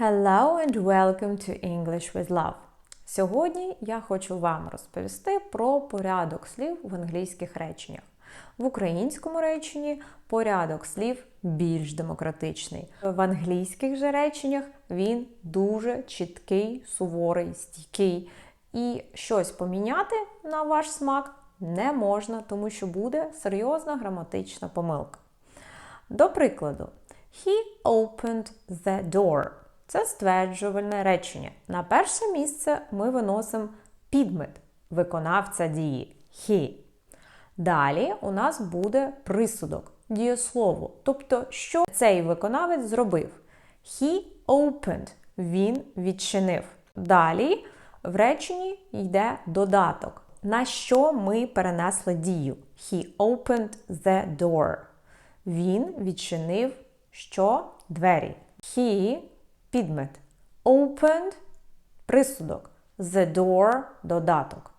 Hello and welcome to English with Love. Сьогодні я хочу вам розповісти про порядок слів в англійських реченнях. В українському реченні порядок слів більш демократичний. В англійських же реченнях він дуже чіткий, суворий, стійкий. І щось поміняти на ваш смак не можна, тому що буде серйозна граматична помилка. До прикладу, He opened the door. Це стверджувальне речення. На перше місце ми виносимо підмет виконавця дії he. Далі у нас буде присудок, дієслово. Тобто, що цей виконавець зробив? He opened. Він відчинив. Далі в реченні йде додаток. На що ми перенесли дію? He opened the door. Він відчинив що? Двері. He підмет. Opened присудок. The door додаток.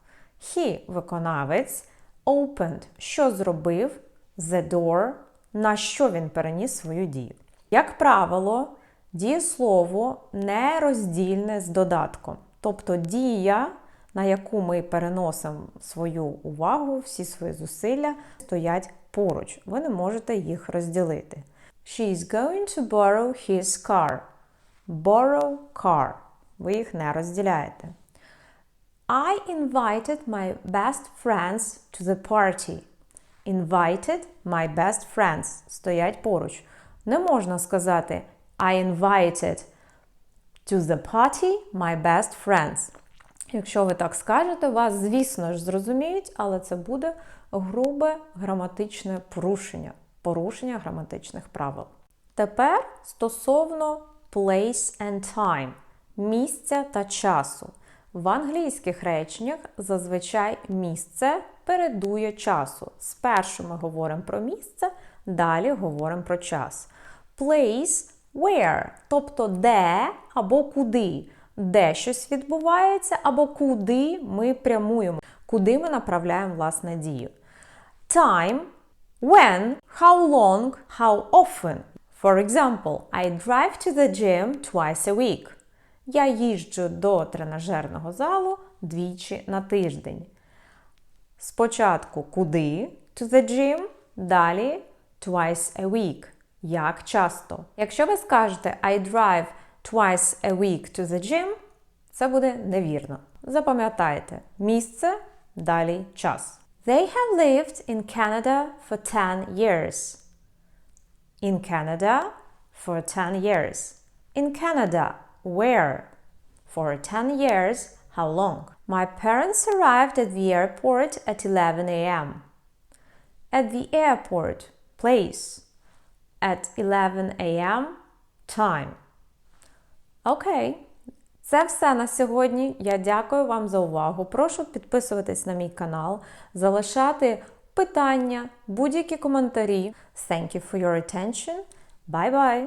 He виконавець. Opened що зробив? The door. На що він переніс свою дію. Як правило, дієслово не роздільне з додатком. Тобто дія, на яку ми переносимо свою увагу, всі свої зусилля, стоять поруч. Ви не можете їх розділити. She is going to borrow his car. Borrow car. Ви їх не розділяєте. I invited my best friends to the party. Invited my best friends. Стоять поруч. Не можна сказати I invited to the party my best friends. Якщо ви так скажете, вас, звісно ж, зрозуміють, але це буде грубе граматичне порушення. Порушення граматичних правил. Тепер стосовно place and time місця та часу. В англійських реченнях зазвичай місце передує часу. Спершу ми говоримо про місце, далі говоримо про час. Place where, тобто де або куди. Де щось відбувається, або куди ми прямуємо, куди ми направляємо власне дію. Time when, how long, how often. For example, I drive to the gym twice a week. Я їжджу до тренажерного залу двічі на тиждень. Спочатку куди to the gym, далі twice a week. Як часто. Якщо ви скажете I drive twice a week to the gym, це буде невірно. Запам'ятайте місце, далі час. They have lived in Canada for 10 years. In Canada for 10 years. In Canada, where? For 10 years, how long? My parents arrived at the airport at 11 a.m. At the airport, place. At 11 a.m., time. Окей. Це все на сьогодні. Я дякую вам за увагу. Прошу підписуватись на мій канал, залишати питання, будь-які коментарі. Thank you for your attention. Bye-bye!